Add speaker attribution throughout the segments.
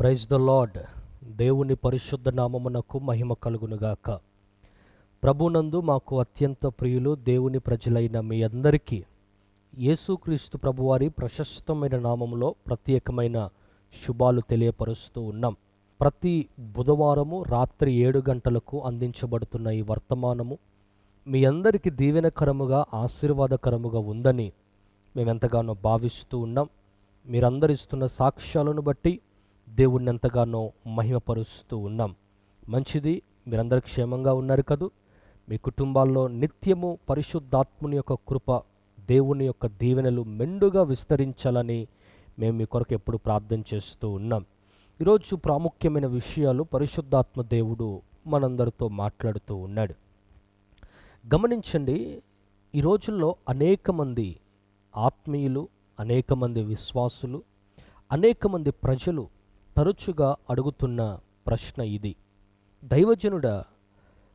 Speaker 1: Praise the lord దేవుని పరిశుద్ధ నామమునకు మహిమ కలుగునుగాక. ప్రభునందు మాకు అత్యంత ప్రియులు దేవుని ప్రజలైన మీ అందరికీ యేసుక్రీస్తు ప్రభువారి ప్రశస్తమైన నామములో ప్రత్యేకమైన శుభాలు తెలియపరుస్తూ ఉన్నాం. ప్రతి బుధవారము రాత్రి ఏడు గంటలకు అందించబడుతున్న ఈ వర్తమానము మీ అందరికీ దీవెనకరముగా ఆశీర్వాదకరముగా ఉందని మేమెంతగానో భావిస్తూ ఉన్నాం. మీరందరిస్తున్న సాక్ష్యాలను బట్టి దేవుణ్ణి ఎంతగానో మహిమపరుస్తూ ఉన్నాం. మంచిది మీరందరూ క్షేమంగా ఉన్నారు కదూ? మీ కుటుంబాల్లో నిత్యము పరిశుద్ధాత్ముని యొక్క కృప దేవుని యొక్క దీవెనలు మెండుగా విస్తరించాలని మేము మీ కొరకు ఎప్పుడు ప్రార్థన చేస్తూ ఉన్నాం. ఈరోజు ప్రాముఖ్యమైన విషయాలు పరిశుద్ధాత్మ దేవుడు మనందరితో మాట్లాడుతూ ఉన్నాడు. గమనించండి ఈ రోజుల్లో అనేక మంది ఆత్మీయులు అనేక మంది విశ్వాసులు అనేక మంది ప్రజలు తరచుగా అడుగుతున్న ప్రశ్న ఇది. దైవజనుడా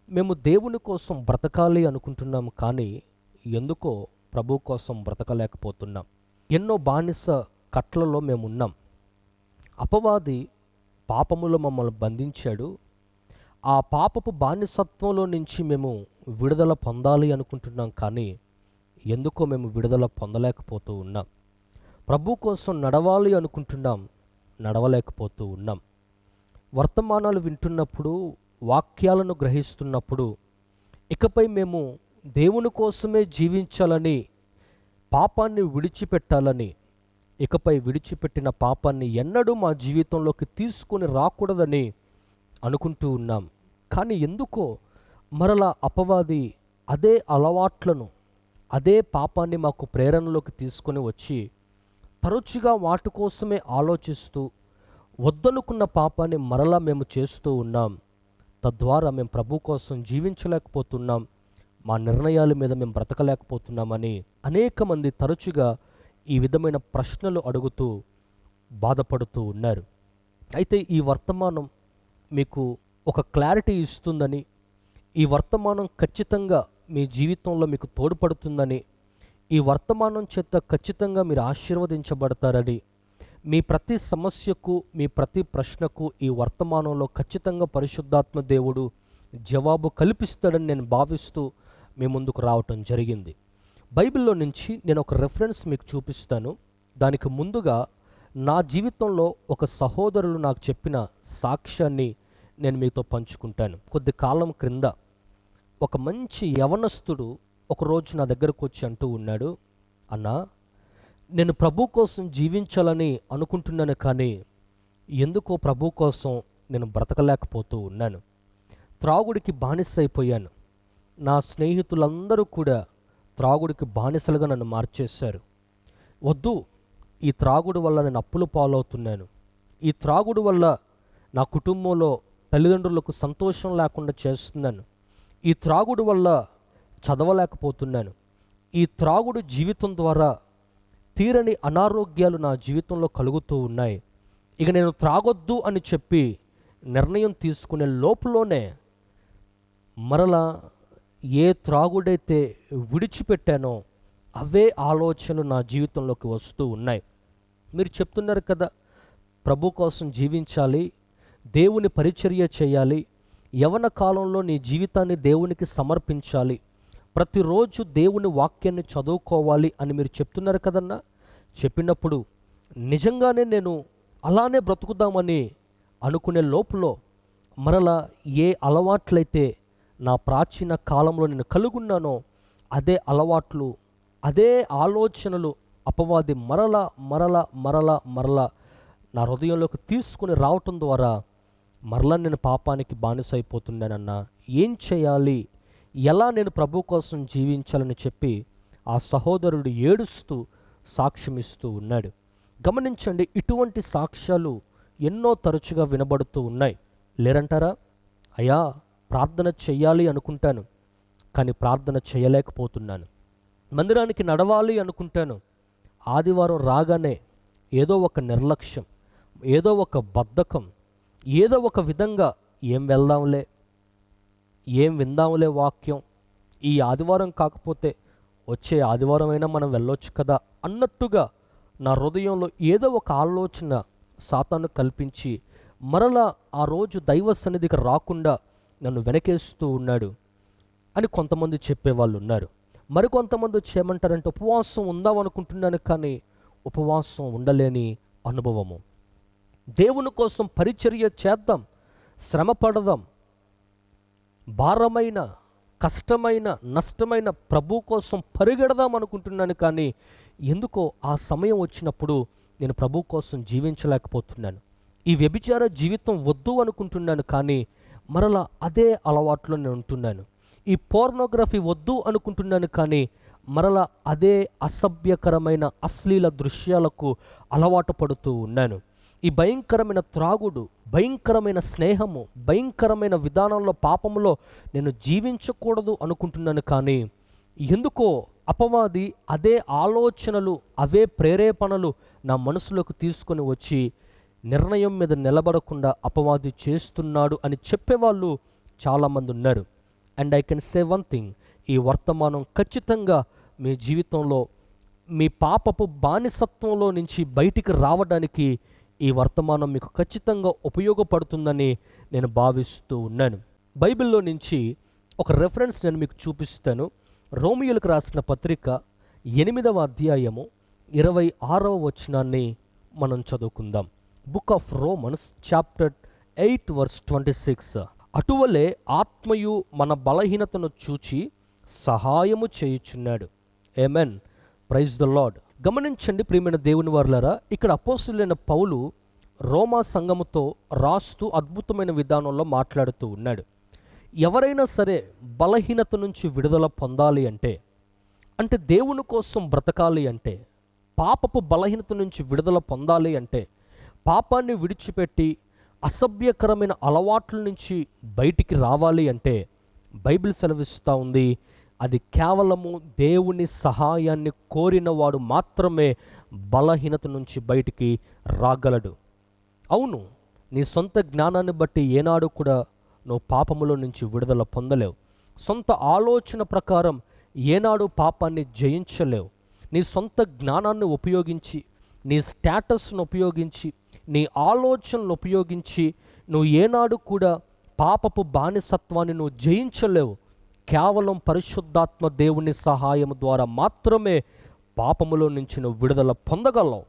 Speaker 1: మేము దేవుని కోసం బ్రతకాలి అనుకుంటున్నాం కానీ ఎందుకో ప్రభు కోసం బ్రతకలేకపోతున్నాం. ఎన్నో బానిస కట్లలో మేము ఉన్నాం అపవాది పాపములో మమ్మల్ని బంధించాడు. ఆ పాపపు బానిసత్వంలో నుంచి మేము విడుదల పొందాలి అనుకుంటున్నాం కానీ ఎందుకో మేము విడుదల పొందలేకపోతూ ఉన్నాం. ప్రభు కోసం నడవాలి అనుకుంటున్నాం నడవలేకపోతూ ఉన్నాం. వర్తమానాలు వింటున్నప్పుడు వాక్యాలను గ్రహిస్తున్నప్పుడు ఇకపై మేము దేవుని కోసమే జీవించాలని పాపాన్ని విడిచిపెట్టాలని ఇకపై విడిచిపెట్టిన పాపాన్ని ఎన్నడూ మా జీవితంలోకి తీసుకొని రాకూడదని అనుకుంటూ ఉన్నాం. కానీ ఎందుకో మరలా అపవాది అదే అలవాట్లను అదే పాపాన్ని మాకు ప్రేరణలోకి తీసుకొని వచ్చి తరచుగా వాటి కోసమే ఆలోచిస్తూ వద్దనుకున్న పాపాన్ని మరలా మేము చేస్తూ ఉన్నాం. తద్వారా మేము ప్రభు కోసం జీవించలేకపోతున్నాం. మా నిర్ణయాల మీద మేము బ్రతకలేకపోతున్నామని అనేక మంది తరచుగా ఈ విధమైన ప్రశ్నలు అడుగుతూ బాధపడుతూ ఉన్నారు. అయితే ఈ వర్తమానం మీకు ఒక క్లారిటీ ఇస్తుందని ఈ వర్తమానం ఖచ్చితంగా మీ జీవితంలో మీకు తోడ్పడుతుందని ఈ వర్తమానం చేత ఖచ్చితంగా మీరు ఆశీర్వదించబడతారని మీ ప్రతి సమస్యకు మీ ప్రతి ప్రశ్నకు ఈ వర్తమానంలో ఖచ్చితంగా పరిశుద్ధాత్మ దేవుడు జవాబు కల్పిస్తాడని నేను భావిస్తూ మీ ముందుకు రావటం జరిగింది. బైబిల్లో నుంచి నేను ఒక రెఫరెన్స్ మీకు చూపిస్తాను. దానికి ముందుగా నా జీవితంలో ఒక సహోదరులు నాకు చెప్పిన సాక్ష్యాన్ని నేను మీతో పంచుకుంటాను. కొద్ది కాలం క్రింద ఒక మంచి యవనస్తుడు ఒకరోజు నా దగ్గరకు వచ్చి అంటూ ఉన్నాడు అన్నా నేను ప్రభు కోసం జీవించాలని అనుకుంటున్నాను కానీ ఎందుకో ప్రభు కోసం నేను బ్రతకలేకపోతూ ఉన్నాను. త్రాగుడికి బానిస అయిపోయాను నా స్నేహితులందరూ కూడా త్రాగుడికి బానిసలుగా నన్ను మార్చేశారు. వద్దు ఈ త్రాగుడు వల్ల నేను అప్పులు పాలవుతున్నాను. ఈ త్రాగుడు వల్ల నా కుటుంబంలో తల్లిదండ్రులకు సంతోషం లేకుండా చేస్తున్నాను. ఈ త్రాగుడు వల్ల చదవలేకపోతున్నాను. ఈ త్రాగుడు జీవితం ద్వారా తీరని అనారోగ్యాలు నా జీవితంలో కలుగుతూ ఉన్నాయి. ఇక నేను త్రాగొద్దు అని చెప్పి నిర్ణయం తీసుకునే లోపులోనే మరలా ఏ త్రాగుడైతే విడిచిపెట్టానో అవే ఆలోచనలు నా జీవితంలోకి వస్తూ ఉన్నాయి. మీరు చెప్తున్నారు కదా ప్రభు కోసం జీవించాలి దేవుని పరిచర్య చేయాలి యవన కాలంలో నీ జీవితాన్ని దేవునికి సమర్పించాలి ప్రతిరోజు దేవుని వాక్యాన్ని చదువుకోవాలి అని మీరు చెప్తున్నారు కదన్నా? చెప్పినప్పుడు నిజంగానే నేను అలానే బ్రతుకుదామని అనుకునే లోపులో మరలా ఏ అలవాట్లయితే నా ప్రాచీన కాలంలో నేను కలుగున్నానో అదే అలవాట్లు అదే ఆలోచనలు అపవాది మరల మరల మరల మరల నా హృదయంలోకి తీసుకుని రావటం ద్వారా మరలా నేను పాపానికి బానిస ఏం చేయాలి? ఎలా నేను ప్రభు కోసం జీవించాలని చెప్పి ఆ సహోదరుడు ఏడుస్తూ సాక్ష్యమిస్తూ ఉన్నాడు. గమనించండి ఇటువంటి సాక్ష్యాలు ఎన్నో తరచుగా వినబడుతూ ఉన్నాయి. లేరంటారా? అయ్యా ప్రార్థన చెయ్యాలి అనుకుంటాను కానీ ప్రార్థన చేయలేకపోతున్నాను మందిరానికి నడవాలి అనుకుంటాను. ఆదివారం రాగానే ఏదో ఒక నిర్లక్ష్యం ఏదో ఒక బద్ధకం ఏదో ఒక విధంగా ఏం వెళ్దాంలే ఏం విందాంలే వాక్యం. ఈ ఆదివారం కాకపోతే వచ్చే ఆదివారం అయినా మనం వెళ్ళొచ్చు కదా అన్నట్టుగా నా హృదయంలో ఏదో ఒక ఆలోచన సాతాను కల్పించి మరలా ఆ రోజు దైవ సన్నిధికి రాకుండా నన్ను వెనకేస్తూ ఉన్నాడు అని కొంతమంది చెప్పేవాళ్ళు ఉన్నారు. మరికొంతమంది వచ్చి ఏమంటారంటే ఉపవాసం ఉందాం అనుకుంటున్నాను కానీ ఉపవాసం ఉండలేని అనుభవము. దేవుని కోసం పరిచర్య చేద్దాం శ్రమ పడదాం భారమైన కష్టమైన నష్టమైన ప్రభు కోసం పరిగెడదాం అనుకుంటున్నాను కానీ ఎందుకో ఆ సమయం వచ్చినప్పుడు నేను ప్రభు కోసం జీవించలేకపోతున్నాను. ఈ వ్యభిచార జీవితం వద్దు అనుకుంటున్నాను కానీ మరలా అదే అలవాట్లో నేను ఉంటున్నాను. ఈ పోర్నోగ్రఫీ వద్దు అనుకుంటున్నాను కానీ మరలా అదే అసభ్యకరమైన అశ్లీల దృశ్యాలకు అలవాటు పడుతూ ఉన్నాను. ఈ భయంకరమైన త్రాగుడు భయంకరమైన స్నేహము భయంకరమైన విధానంలో పాపంలో నేను జీవించకూడదు అనుకుంటున్నాను కానీ ఎందుకో అపవాది అదే ఆలోచనలు అవే ప్రేరేపణలు నా మనసులోకి తీసుకొని వచ్చి నిర్ణయం మీద నిలబడకుండా అపవాది చేస్తున్నాడు అని చెప్పేవాళ్ళు చాలామంది ఉన్నారు. And I can say one thing ఈ వర్తమానం ఖచ్చితంగా మీ జీవితంలో మీ పాపపు బానిసత్వంలో నుంచి బయటికి రావడానికి ఈ వర్తమానం మీకు ఖచ్చితంగా ఉపయోగపడుతుందని నేను భావిస్తూ ఉన్నాను. బైబిల్లో నుంచి ఒక రెఫరెన్స్ నేను మీకు చూపిస్తాను. రోమియోలకు రాసిన పత్రిక ఎనిమిదవ అధ్యాయము ఇరవై ఆరవ వచనాన్ని మనం చదువుకుందాం. Book of Romans chapter eight verse twenty six అటువలే ఆత్మయు మన బలహీనతను చూచి సహాయము చేయుచున్నాడు. ఏమెన్ ప్రైజ్ ద లాడ్ గమనించండి ప్రియమైన దేవుని వారులారా ఇక్కడ అపోసులైన పౌలు రోమా సంఘముతో రాస్తూ అద్భుతమైన విధానంలో మాట్లాడుతూ ఉన్నాడు. ఎవరైనా సరే బలహీనత నుంచి విడుదల పొందాలి అంటే అంటే దేవుని కోసం బ్రతకాలి అంటే పాపపు బలహీనత నుంచి విడుదల పొందాలి అంటే పాపాన్ని విడిచిపెట్టి అసభ్యకరమైన అలవాట్ల నుంచి బయటికి రావాలి అంటే బైబిల్ సెలవిస్తూ ఉంది అది కేవలము దేవుని సహాయాన్ని కోరిన వాడు మాత్రమే బలహీనత నుంచి బయటికి రాగలడు. అవును నీ సొంత జ్ఞానాన్ని బట్టి ఏనాడు కూడా నువ్వు పాపములో నుంచి విడుదల పొందలేవు. సొంత ఆలోచన ప్రకారం ఏనాడు పాపాన్ని జయించలేవు. నీ సొంత జ్ఞానాన్ని ఉపయోగించి నీ స్టేటస్ను ఉపయోగించి నీ ఆలోచనలు ఉపయోగించి నువ్వు ఏనాడు కూడా పాపపు బానిసత్వాన్ని నువ్వు జయించలేవు. కేవలం పరిశుద్ధాత్మ దేవుని సహాయం ద్వారా మాత్రమే పాపములో నుంచి నువ్వు విడుదల పొందగలవు.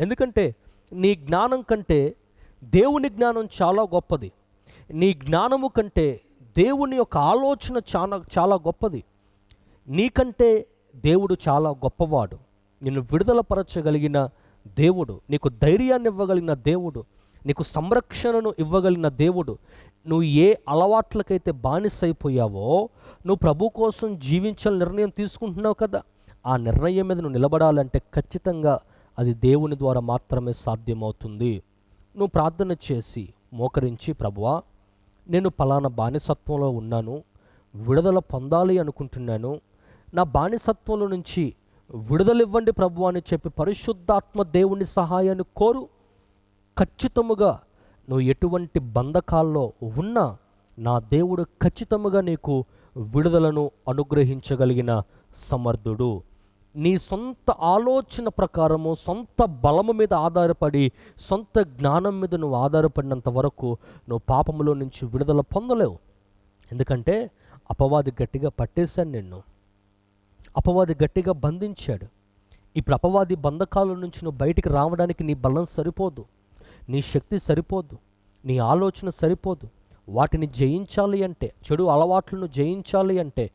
Speaker 1: ఎందుకంటే నీ జ్ఞానం కంటే దేవుని జ్ఞానం చాలా గొప్పది. నీ జ్ఞానము కంటే దేవుని యొక్క ఆలోచన చాలా చాలా గొప్పది. నీకంటే దేవుడు చాలా గొప్పవాడు. నిన్ను విడుదల పరచగలిగిన దేవుడు నీకు ధైర్యాన్ని ఇవ్వగలిగిన దేవుడు నీకు సంరక్షణను ఇవ్వగలిగిన దేవుడు నువ్వు ఏ అలవాట్లకైతే బానిసైపోయావో నువ్వు ప్రభు కోసం జీవించాలని నిర్ణయం తీసుకుంటున్నావు కదా ఆ నిర్ణయం మీద నువ్వు నిలబడాలంటే ఖచ్చితంగా అది దేవుని ద్వారా మాత్రమే సాధ్యమవుతుంది. నువ్వు ప్రార్థన చేసి మోకరించి ప్రభువా నేను పలానా బానిసత్వంలో ఉన్నాను విడుదల పొందాలి అనుకుంటున్నాను. నా బానిసత్వంలో నుంచి విడుదలివ్వండి ప్రభు అని చెప్పి పరిశుద్ధాత్మ దేవుని సహాయాన్ని కోరు. ఖచ్చితముగా నువ్వు ఎటువంటి బంధకాల్లో ఉన్నా నా దేవుడు ఖచ్చితముగా నీకు విడుదలను అనుగ్రహించగలిగిన సమర్థుడు. నీ సొంత ఆలోచన ప్రకారము సొంత బలము మీద ఆధారపడి సొంత జ్ఞానం మీద నువ్వు ఆధారపడినంత వరకు నువ్వు పాపములో నుంచి విడుదల పొందలేవు. ఎందుకంటే అపవాది గట్టిగా పట్టేశాను నిన్ను. అపవాది గట్టిగా బంధించాడు. ఇప్పుడు అపవాది బంధకాల నుంచి నువ్వు బయటికి రావడానికి నీ బలం సరిపోదు. నీ శక్తి సరిపోదు నీ ఆలోచన సరిపోదు. వాటిని జయించాలి అంటే చెడు అలవాట్లను జయించాలి అంటే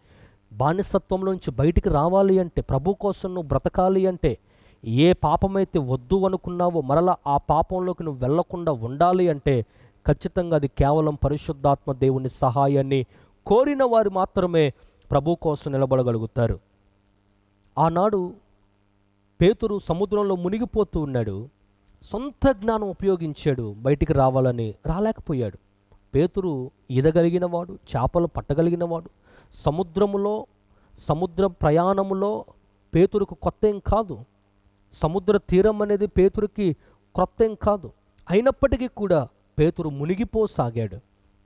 Speaker 1: బానిసత్వంలో నుంచి బయటికి రావాలి అంటే ప్రభు కోసం నువ్వు బ్రతకాలి అంటే ఏ పాపమైతే వద్దు అనుకున్నావో మరలా ఆ పాపంలోకి నువ్వు వెళ్ళకుండా ఉండాలి అంటే ఖచ్చితంగా అది కేవలం పరిశుద్ధాత్మ దేవుని సహాయాన్ని కోరిన వారు మాత్రమే ప్రభు కోసం నిలబడగలుగుతారు. ఆనాడు పేతురు సముద్రంలో మునిగిపోతూ ఉన్నాడు. సొంత జ్ఞానం ఉపయోగించాడు బయటికి రావాలని రాలేకపోయాడు. పేతురు ఈదగలిగినవాడు చేపలు పట్టగలిగినవాడు సముద్రములో సముద్ర ప్రయాణములో పేతురుకు కొత్త ఏం కాదు. సముద్ర తీరం అనేది పేతురుకి క్రొత్త ఏం కాదు. అయినప్పటికీ కూడా పేతురు మునిగిపోసాగాడు.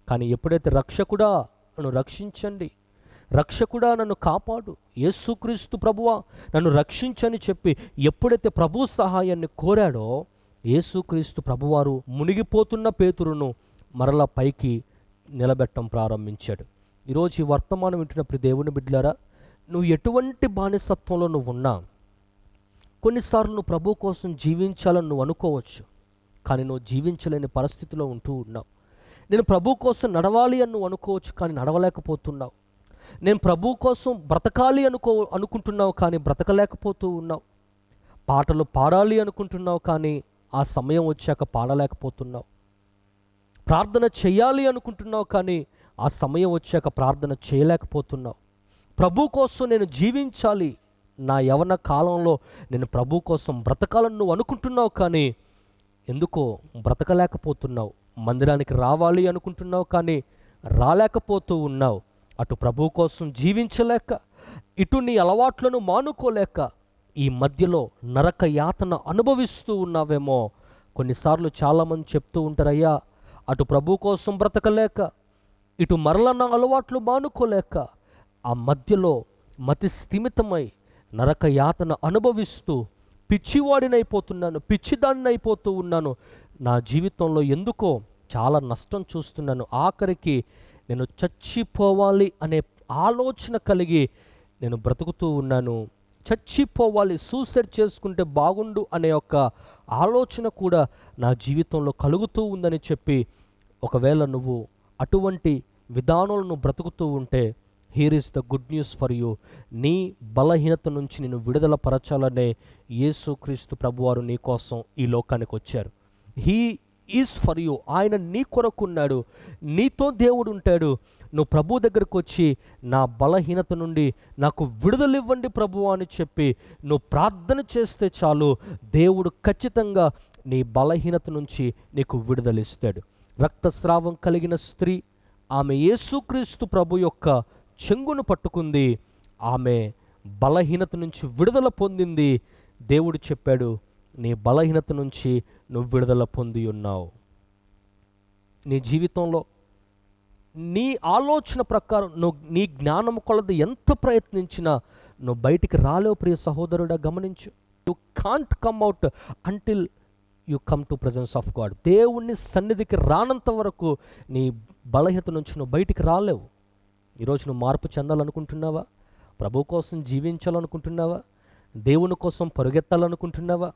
Speaker 1: కానీ ఎప్పుడైతే రక్షకుడా నన్ను రక్షించండి రక్షకుడా నన్ను కాపాడు యేసుక్రీస్తు ప్రభువా నన్ను రక్షించని చెప్పి ఎప్పుడైతే ప్రభు సహాయాన్ని కోరాడో యేసుక్రీస్తు ప్రభువారు మునిగిపోతున్న పేతురును మరలా పైకి నిలబెట్టడం ప్రారంభించాడు. ఈరోజు ఈ వర్తమానం వింటున్న ప్రతి దేవుని బిడ్డలారా నువ్వు ఎటువంటి బానిసత్వంలో నువ్వు ఉన్నా కొన్నిసార్లు నువ్వు ప్రభు కోసం జీవించాలని నువ్వు అనుకోవచ్చు కానీ నువ్వు జీవించలేని పరిస్థితిలో ఉంటూ ఉన్నావు. నేను ప్రభు కోసం నడవాలి అని నువ్వు అనుకోవచ్చు కానీ నడవలేకపోతున్నావు. నేను ప్రభు కోసం బ్రతకాలి అనుకో అనుకుంటున్నావు కానీ బ్రతకలేకపోతూ ఉన్నావు. పాటలు పాడాలి అనుకుంటున్నావు కానీ ఆ సమయం వచ్చాక పాడలేకపోతున్నావు. ప్రార్థన చేయాలి అనుకుంటున్నావు కానీ ఆ సమయం వచ్చాక ప్రార్థన చేయలేకపోతున్నావు. ప్రభు కోసం నేను జీవించాలి. నా యవన కాలంలో నేను ప్రభు కోసం బ్రతకాలని నువ్వు అనుకుంటున్నావు కానీ ఎందుకో బ్రతకలేకపోతున్నావు. మందిరానికి రావాలి అనుకుంటున్నావు కానీ రాలేకపోతూ ఉన్నావు. అటు ప్రభు కోసం జీవించలేక ఇటు నీ అలవాట్లను మానుకోలేక ఈ మధ్యలో నరక యాతన అనుభవిస్తూ ఉన్నావేమో. కొన్నిసార్లు చాలామంది చెప్తూ ఉంటారయ్యా అటు ప్రభు కోసం బ్రతకలేక ఇటు మరల నా అలవాట్లు మానుకోలేక ఆ మధ్యలో మతి స్థిమితమై నరక యాతన అనుభవిస్తూ పిచ్చివాడినైపోతున్నాను పిచ్చిదాన్ని అయిపోతూ ఉన్నాను. నా జీవితంలో ఎందుకో చాలా నష్టం చూస్తున్నాను. ఆఖరికి నేను చచ్చిపోవాలి అనే ఆలోచన కలిగి నేను బ్రతుకుతూ ఉన్నాను. చచ్చిపోవాలి సూసైడ్ చేసుకుంటే బాగుండు అనే ఒక ఆలోచన కూడా నా జీవితంలో కలుగుతూ ఉందని చెప్పి ఒకవేళ నువ్వు అటువంటి విధానాలను బ్రతుకుతూ ఉంటే here is the good news for you నీ బలహీనత నుంచి నేను విడుదల పరచాలనే యేసుక్రీస్తు ప్రభువారు నీ కోసం ఈ లోకానికి వచ్చారు. హీ ఈజ్ ఫర్ యూ ఆయన నీ కొరకున్నాడు నీతో దేవుడు ఉంటాడు. నువ్వు ప్రభు దగ్గరకు వచ్చి నా బలహీనత నుండి నాకు విడుదలివ్వండి ప్రభు అని చెప్పి నువ్వు ప్రార్థన చేస్తే చాలు. దేవుడు ఖచ్చితంగా నీ బలహీనత నుంచి నీకు విడుదలిస్తాడు. రక్తస్రావం కలిగిన స్త్రీ ఆమె యేసుక్రీస్తు ప్రభు యొక్క చెంగును పట్టుకుంది. ఆమె బలహీనత నుంచి విడుదల పొందింది. దేవుడు చెప్పాడు నీ బలహీనత నుంచి నువ్వు విడుదల పొంది ఉన్నావు. నీ జీవితంలో నీ ఆలోచన ప్రకారం నువ్వు నీ జ్ఞానం కొలది ఎంత ప్రయత్నించినా నువ్వు బయటికి రాలేవు ప్రియ సహోదరుడా గమనించు. You can't come out until you come to presence of God దేవుణ్ణి సన్నిధికి రానంత వరకు నీ బలహీత నుంచి నువ్వు బయటికి రాలేవు. ఈరోజు నువ్వు మార్పు చెందాలనుకుంటున్నావా? ప్రభు కోసం జీవించాలనుకుంటున్నావా? దేవుని కోసం పరుగెత్తాలనుకుంటున్నావా?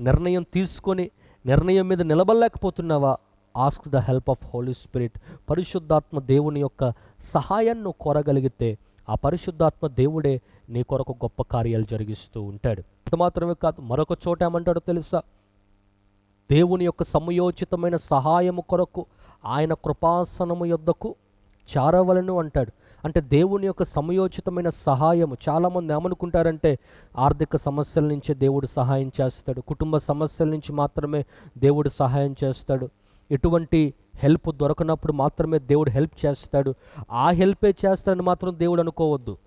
Speaker 1: నిర్ణయం తీసుకొని నిర్ణయం మీద నిలబడలేకపోతున్నావా? Ask the help of Holy Spirit పరిశుద్ధాత్మ దేవుని యొక్క సహాయాన్ని కోరగలిగితే ఆ పరిశుద్ధాత్మ దేవుడే నీ కొరకు గొప్ప కార్యాలు జరిగిస్తూ ఉంటాడు. అది మాత్రమే కాదు మరొక చోట ఏమంటాడో తెలుసా? దేవుని యొక్క సమయోచితమైన సహాయము కొరకు ఆయన కృపాసనము యొద్దకు చారవలను అంటాడు. అంటే దేవుని యొక్క సమయోచితమైన సహాయము. చాలామంది ఏమనుకుంటారంటే ఆర్థిక సమస్యల నుంచే దేవుడు సహాయం చేస్తాడు. కుటుంబ సమస్యల నుంచి మాత్రమే దేవుడు సహాయం చేస్తాడు. ఎటువంటి హెల్ప్ దొరకనప్పుడు మాత్రమే దేవుడు హెల్ప్ చేస్తాడు. ఆ హెల్పే చేస్తాడని మాత్రం దేవుడు అనుకోవద్దు.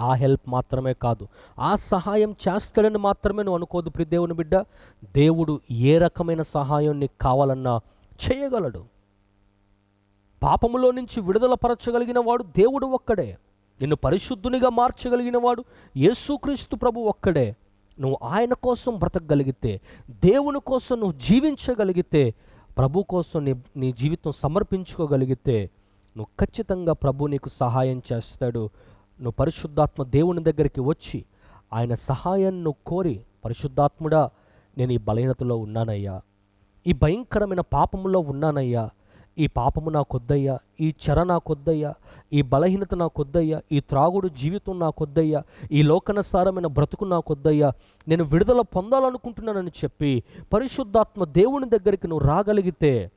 Speaker 1: ఆ హెల్ప్ మాత్రమే కాదు. ఆ సహాయం చేస్తాడని మాత్రమే నువ్వు అనుకోదు ప్రి దేవుని బిడ్డ. దేవుడు ఏ రకమైన సహాయం నీకు కావాలన్నా చేయగలడు. పాపములో నుంచి విడుదల పరచగలిగిన వాడు దేవుడు ఒక్కడే. నిన్ను పరిశుద్ధునిగా మార్చగలిగిన వాడు యేసుక్రీస్తు ప్రభు ఒక్కడే. నువ్వు ఆయన కోసం బ్రతకగలిగితే దేవుని కోసం నువ్వు జీవించగలిగితే ప్రభు కోసం నీ నీ జీవితం సమర్పించుకోగలిగితే నువ్వు ఖచ్చితంగా ప్రభు నీకు సహాయం చేస్తాడు. నువ్వు పరిశుద్ధాత్మ దేవుని దగ్గరికి వచ్చి ఆయన సహాయాన్ని కోరి పరిశుద్ధాత్ముడా నేను ఈ బలహీనతలో ఉన్నానయ్యా. ఈ భయంకరమైన పాపములో ఉన్నానయ్యా. ఈ పాపము నా కొద్దయ్యా ఈ చెర నాకొద్దయ్యా ఈ బలహీనత నా కొద్దయ్యా ఈ త్రాగుడు జీవితం నా కొద్దయ్యా ఈ లోకనసారమైన బ్రతుకు నా కొద్దయ్యా నేను విడుదల పొందాలనుకుంటున్నానని చెప్పి పరిశుద్ధాత్మ దేవుని దగ్గరికి నువ్వు రాగలిగితే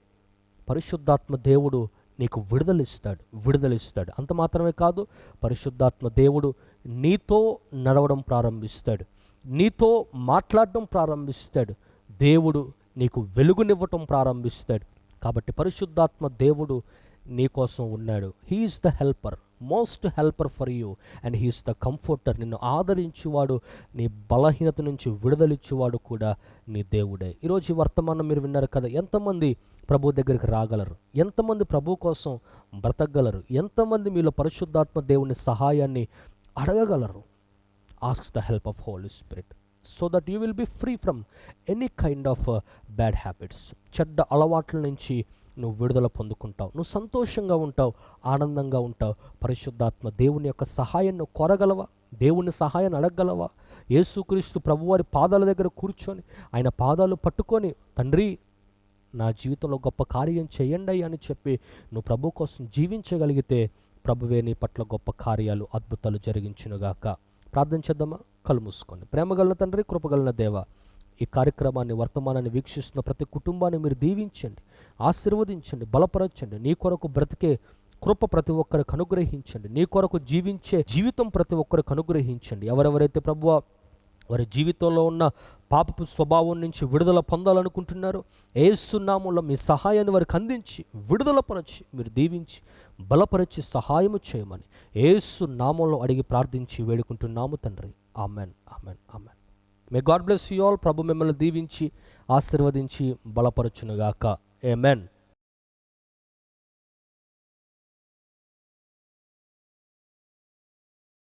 Speaker 1: పరిశుద్ధాత్మ దేవుడు నీకు విడుదలిస్తాడు విడుదలిస్తాడు. అంత మాత్రమే కాదు పరిశుద్ధాత్మ దేవుడు నీతో నడవడం ప్రారంభిస్తాడు నీతో మాట్లాడడం ప్రారంభిస్తాడు దేవుడు నీకు వెలుగునివ్వటం ప్రారంభిస్తాడు. కాబట్టి పరిశుద్ధాత్మ దేవుడు నీ కోసం ఉన్నాడు. He's the helper most helper for you and he's the comforter నిన్ను ఆదరించేవాడు నీ బలహీనత నుంచి విడుదలిచ్చేవాడు కూడా నీ దేవుడే. ఈరోజు ఈ వర్తమానం మీరు విన్నారు కదా ఎంతమంది ప్రభు దగ్గరికి రాగలరు? ఎంతమంది ప్రభు కోసం బ్రతకగలరు? ఎంతమంది మీలో పరిశుద్ధాత్మ దేవుని సహాయాన్ని అడగగలరు? Ask the help of Holy Spirit so that you will be free from any kind of bad habits చెడ్డ అలవాట్ల నుంచి నువ్వు విడుదల పొందుకుంటావు. నువ్వు సంతోషంగా ఉంటావు ఆనందంగా ఉంటావు. పరిశుద్ధాత్మ దేవుని యొక్క సహాయాన్ని నువ్వు కోరగలవా? దేవుని సహాయాన్ని అడగగలవా? యేసుక్రీస్తు ప్రభువారి పాదాల దగ్గర కూర్చొని ఆయన పాదాలు పట్టుకొని తండ్రి నా జీవితంలో గొప్ప కార్యం చేయండి అని చెప్పి నువ్వు ప్రభు కోసం జీవించగలిగితే ప్రభువే నీ పట్ల గొప్ప కార్యాలు అద్భుతాలు జరిగించునుగాక. ప్రార్థన చేద్దామా? కళ్ళు మూసుకోండి. ప్రేమగలన తండ్రి కృపగలన దేవ ఈ కార్యక్రమాన్ని వర్తమానాన్ని వీక్షిస్తున్న ప్రతి కుటుంబాన్ని మీరు దీవించండి ఆశీర్వదించండి బలపరచండి. నీ కొరకు బ్రతికే కృప ప్రతి ఒక్కరికి అనుగ్రహించండి. నీ కొరకు జీవించే జీవితం ప్రతి ఒక్కరికి అనుగ్రహించండి. ఎవరెవరైతే ప్రభువ వారి జీవితంలో ఉన్న పాపపు స్వభావం నుంచి విడుదల పొందాలనుకుంటున్నారు ఏసునామంలో మీ సహాయాన్ని వారికి అందించి విడుదలపరచి మీరు దీవించి బలపరిచి సహాయము చేయమని ఏసు నామంలో అడిగి ప్రార్థించి వేడుకుంటున్నాము తండ్రి. Amen amen amen may God bless you all ప్రభు మిమ్మల్ని దీవించి ఆశీర్వదించి బలపరచునుగాక. మెన్